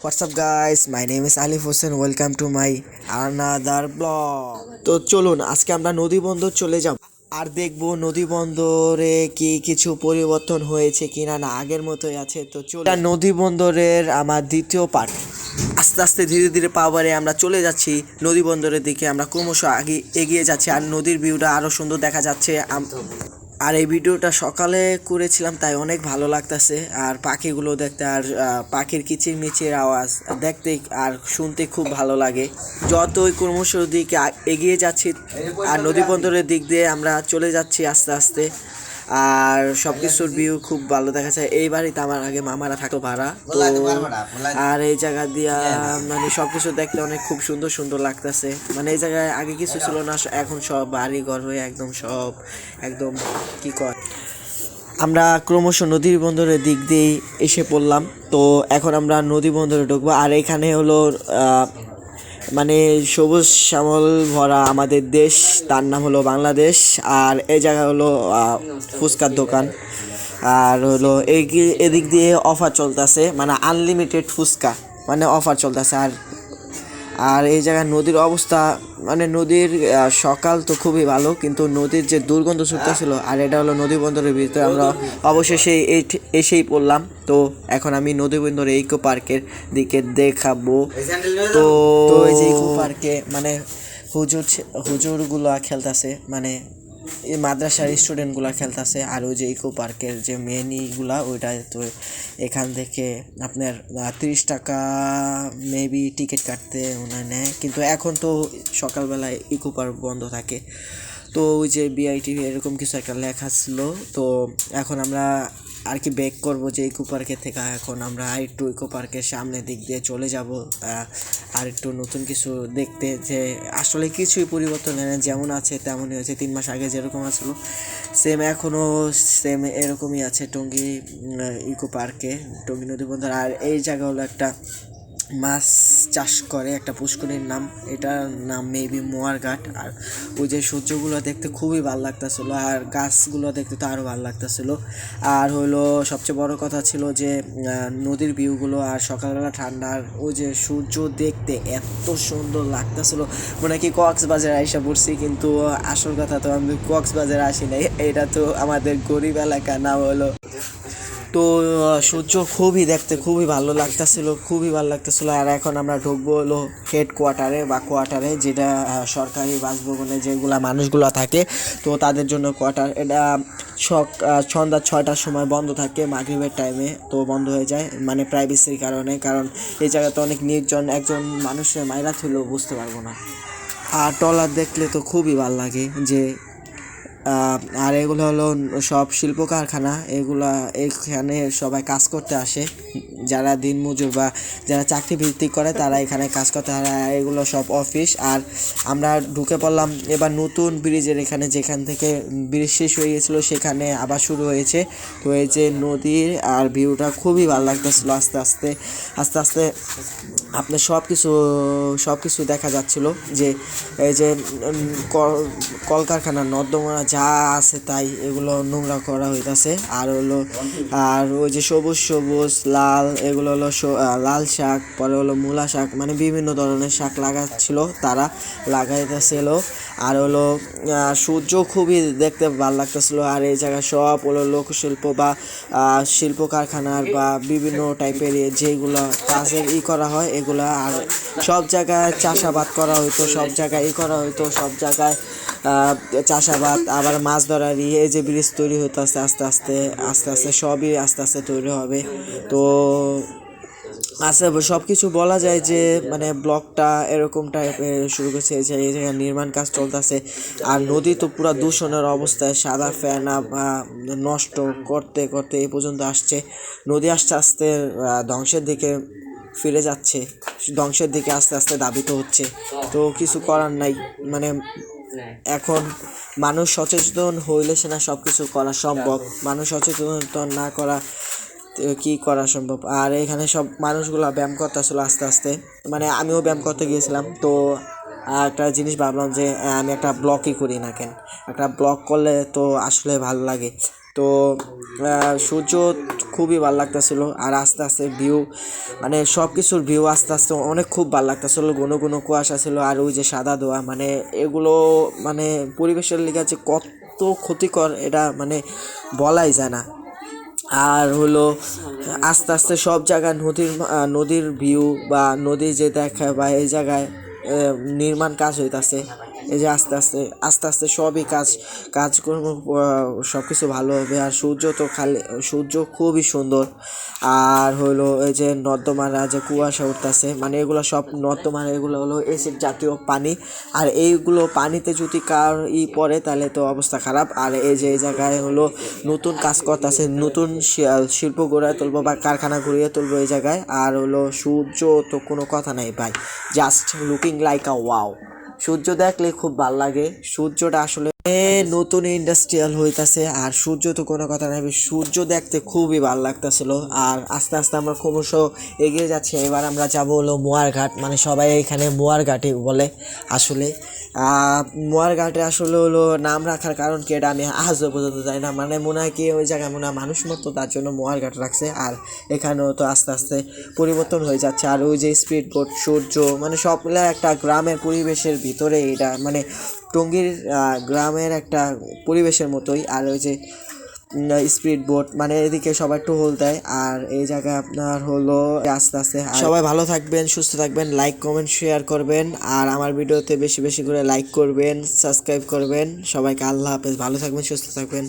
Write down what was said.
Up, guys? My name is Alif Hossein. Welcome to my another blog. তো চলুন, আজকে আমরা নদী বন্দর চলে যাব আর দেখব নদী বন্দরে কি কিছু পরিবর্তন হয়েছে কিনা না না আগের মতোই আছে তো এটা নদী বন্দরের আমার দ্বিতীয় পার্ট আস্তে আস্তে ধীরে ধীরে পাওয়ারে আমরা চলে যাচ্ছি নদী বন্দরের দিকে আমরা ক্রমশ আগে এগিয়ে যাচ্ছি আর নদীর ভিউটা আরও সুন্দর দেখা যাচ্ছে আর এই ভিডিওটা সকালে করেছিলাম, তাই অনেক ভালো লাগতেছে। আর পাখিগুলো দেখতে, আর পাখির কিচির মিচির আওয়াজ দেখতে আর শুনতে খুব ভালো লাগে। যতই ক্রমশ দিকে এগিয়ে যাচ্ছি, আর নদী বন্দরের দিক দিয়ে আমরা চলে যাচ্ছি আস্তে আস্তে। আর সব কিছুর ভিউ খুব ভালো দেখা যায় এই বাড়িতে আমার আগে মামারা থাকতো, ভাড়া। তো আর এই জায়গা দিয়া মানে সব কিছু দেখতে অনেক খুব সুন্দর সুন্দর লাগতেছে। মানে এই জায়গায় আগে কিছু ছিল না, এখন সব বাড়ি ঘর হয়ে একদম সব, একদম কি কর আমরা ক্রমশ নদীর বন্দরের দিক দিয়েই এসে পড়লাম। তো এখন আমরা নদী বন্দরে ঢুকবো। আর এখানে হলো মানে সবুজ শ্যামল ভরা আমাদের দেশ, তার নাম হলো বাংলাদেশ, আর এই জায়গা হলো ফুচকার দোকান। আর হলো এই- এদিক দিয়ে অফার চলতেছে মানে আনলিমিটেড ফুচকা মানে অফার চলতেছে। আর আর এই জায়গায় নদীর অবস্থা মানে নদীর সকাল তো খুবই ভালো কিন্তু নদীর যে দুর্গন্ধ ছুটতেছিল আর এটা হলো নদী বন্দরের ভিতরে আমরা অবশেষে এসেই পড়লাম। তো এখন আমি নদী বন্দরের ইকো পার্কের দিকে দেখাবো। তো এই যে ইকো পার্কে মানে হুজুর হুজুরগুলো খেলতেছে মানে এই মাদ্রাসার স্টুডেন্টগুলা খেলতেছে। আর ওই যে ইকো পার্কের যে মেনিগুলা ওইটা তো এখান থেকে আপনার তিরিশ টাকা মেবি টিকিট কাটতে ওনার নেয়। কিন্তু এখন তো সকালবেলায় ইকো পার্ক বন্ধ থাকে। তো ওই যে বিআইটি এরকম কিছু একটা লেখা ছিল। তো এখন আমরা আর কি ব্যাক করব যে ইকো পার্কের থেকে। এখন আমরা আর একটু ইকো পার্কের সামনের দিক দিয়ে চলে যাব। আর একটু নতুন কিছু দেখতে যে আসলে কিছুই পরিবর্তন হয় না। যেমন আছে, তেমনই হয়েছে। তিন মাস আগে যেরকম আসলো সেম এখনও সেম এরকমই আছে টঙ্গি ইকো পার্কে টঙ্গি নদী বন্ধ আর এই জায়গা হলো একটা মাছ চাষ করে একটা পুষ্করির নাম। এটার নাম মেবি মোয়ার ঘাট। আর ওই যে সূর্যগুলো দেখতে খুবই ভালো লাগতেছিল আর গাছগুলো দেখতে তো আরও ভালো লাগতেছিল। আর হলো সবচেয়ে বড় কথা ছিল যে নদীর ভিউগুলো আর সকালবেলা ঠান্ডা আর ওই যে সূর্য দেখতে এত সুন্দর লাগতেছিল। মনে কি কক্সবাজার আইসা পড়ছি, কিন্তু আসল কথা তো আমি কক্সবাজার আসি নাই। এটা তো আমাদের গরিব এলাকা নাম হলো তো সূর্য খুবই দেখতে খুবই ভালো লাগতেছিল, খুবই ভালো লাগতেছিল। আর এখন আমরা ঢুকবো হলো হেড কোয়ার্টারে বা কোয়ার্টারে যেটা সরকারি বাসভবনে যেগুলা মানুষগুলো থাকে। তো তাদের জন্য কোয়ার্টার এটা সক সন্ধ্যা ছয়টার সময় বন্ধ থাকে মাগরিবের টাইমে তো বন্ধ হয়ে যায় মানে প্রাইভেসির কারণে। কারণ এই জায়গাতে অনেক নির্জন, একজন মানুষের মাইরা থইলেও বুঝতে পারব না। আর ট্রলার দেখলে তো খুবই ভালো লাগে যে আর এগুলো হলো সব শিল্প কারখানা এগুলা এখানে সবাই কাজ করতে আসে। যারা দিনমজুর বা যারা চাকরি ভিত্তিক করে, তারা এখানে কাজ করতে আর এগুলো সব অফিস। আর আমরা ঢুকে পড়লাম এবার নতুন ব্রিজের এখানে, যেখান থেকে ব্রিজ শেষ হয়ে গেছিল সেখানে আবার শুরু হয়েছে। তো এই যে নদীর আর ভিউটা খুবই ভালো লাগতেছিলো আস্তে আস্তে। আস্তে আস্তে আপনার সব কিছু সব কিছু দেখা যাচ্ছিল যে এই যে কল- কলকারখানা নর্দমা যা আছে তাই এগুলো নোংরা করা হইতাছে। আর হলো, আর ওই যে সবুজ সবুজ, লাল, এগুলো হলো লাল শাক, পরে হলো মূলা শাক মানে বিভিন্ন ধরনের শাক লাগাচ্ছিল তারা, লাগাইতেছিল। আর হলো সূর্য খুবই দেখতে ভালো লাগতেছিল। আর এই জায়গায় সব হলো লোকশিল্প বা শিল্প কারখানার বা বিভিন্ন টাইপের যেগুলো কাজের ই করা হয়, এগুলা আর সব জায়গায় চাষাবাদ করা হইতো, সব জায়গায় ই করা হইতো, সব জায়গায় চাষাবাদ, আবার মাছ ধরারই, এই যে ব্রিজ তৈরি হইতে আস্তে আস্তে আস্তে আস্তে আস্তে সবই আস্তে আস্তে তৈরি হবে। তো আচ্ছা সব কিছু বলা যায় যে মানে ব্লকটা এরকম টাইপের শুরু করছে, এই জায়গায় নির্মাণ কাজ চলতেছে। আর নদী তো পুরো দূষণের অবস্থায়, সাদা ফেনা নষ্ট করতে করতে এই পর্যন্ত আসছে। নদী আস্তে আস্তে ধ্বংসের দিকে ফিরে যাচ্ছে, ধ্বংসের দিকে আস্তে আস্তে দাবিত হচ্ছে। তো কিছু করার নাই মানে এখন মানুষ সচেতন হইলে সে না সব কিছু করা সম্ভব। মানুষ সচেতন না করা কি করা সম্ভব? আর এখানে সব মানুষগুলো ব্যায়াম করতে আসলে আস্তে আস্তে। মানে আমিও ব্যায়াম করতে গিয়েছিলাম। তো একটা জিনিস ভাবলাম যে আমি একটা ব্লকই করি না কেন? একটা ব্লক করলে তো আসলে ভালো লাগে। তো সূর্য খুবই ভালো লাগতেছিল আর আস্তে আস্তে ভিউ মানে সব কিছুর ভিউ আস্তে আস্তে অনেক খুব ভালো লাগতেছিল, ঘন ঘন কুয়াশা ছিল আর ওই যে সাদা দোয়া মানে এগুলো মানে পরিবেশের লিগে যে কত ক্ষতিকর এটা মানে বলাই যায় না। আর হলো আস্তে আস্তে সব জায়গায় নদীর নদীর ভিউ বা নদী যে দেখা বা এই জায়গায় নির্মাণ কাজ হইতাছে। এই যে আস্তে আস্তে আস্তে আস্তে সবই কাজ, কাজকর্ম সব কিছু ভালো হবে। আর সূর্য তো খালি, সূর্য খুবই সুন্দর। আর হলো এই যে নর্দমারা যে কুয়াশা উঠতেছে মানে এগুলো সব নর্দমার, এগুলো হলো এসিড জাতীয় পানি। আর এইগুলো পানিতে যদি কার ই পড়ে, তাহলে তো অবস্থা খারাপ। আর এই যে এই জায়গায় হলো নতুন কাজ করতেছে, নতুন শিল্প গড়ে তুলবো বা কারখানা ঘুরিয়ে তুলবো এই জায়গায়। আর হলো সূর্য তো কোনো কথা নাই ভাই just looking like a wow সূর্য দেখলে খুব ভালো লাগে। সূর্যটা আসলে নতুন ইন্ডাস্ট্রিয়াল হইতাছে, আর সূর্য তো কোনো কথা নাই। সূর্য দেখতে খুবই ভালো লাগতেছিল, আর আস্তে আস্তে আমরা ক্রমশ এগিয়ে যাচ্ছি। এবার আমরা যাব হলো মোয়ার ঘাট মানে সবাই এখানে মোয়ার ঘাটে বলে আসলে। আহ, মোয়ার ঘাটে আসলে হলো নাম রাখার কারণ কি এটা আমি আজও পর্যন্ত জানি না। মানে মনে হয় কি ওই জায়গায় মনে হয় মানুষ মতো তার জন্য মোয়ার ঘাট রাখছে আর এখানেও তো আস্তে আস্তে পরিবর্তন হয়ে যাচ্ছে। আর ওই যে স্পিড বোট সূর্য মানে সবগুলো একটা গ্রামের পরিবেশের ভিতরে এটা মানে টঙ্গীর গ্রামের একটা পরিবেশের মতোই। আর ওই যে স্পিড বোট মানে এদিকে সবাই টোল দেয়। আর এই জায়গায় আপনার হলো আস্তে আস্তে সবাই ভালো থাকবেন, সুস্থ থাকবেন লাইক কমেন্ট শেয়ার করবেন। আর আমার ভিডিওতে বেশি বেশি করে লাইক করবেন সাবস্ক্রাইব করবেন। সবাইকে আল্লাহ হাফেজ, ভালো থাকবেন, সুস্থ থাকবেন।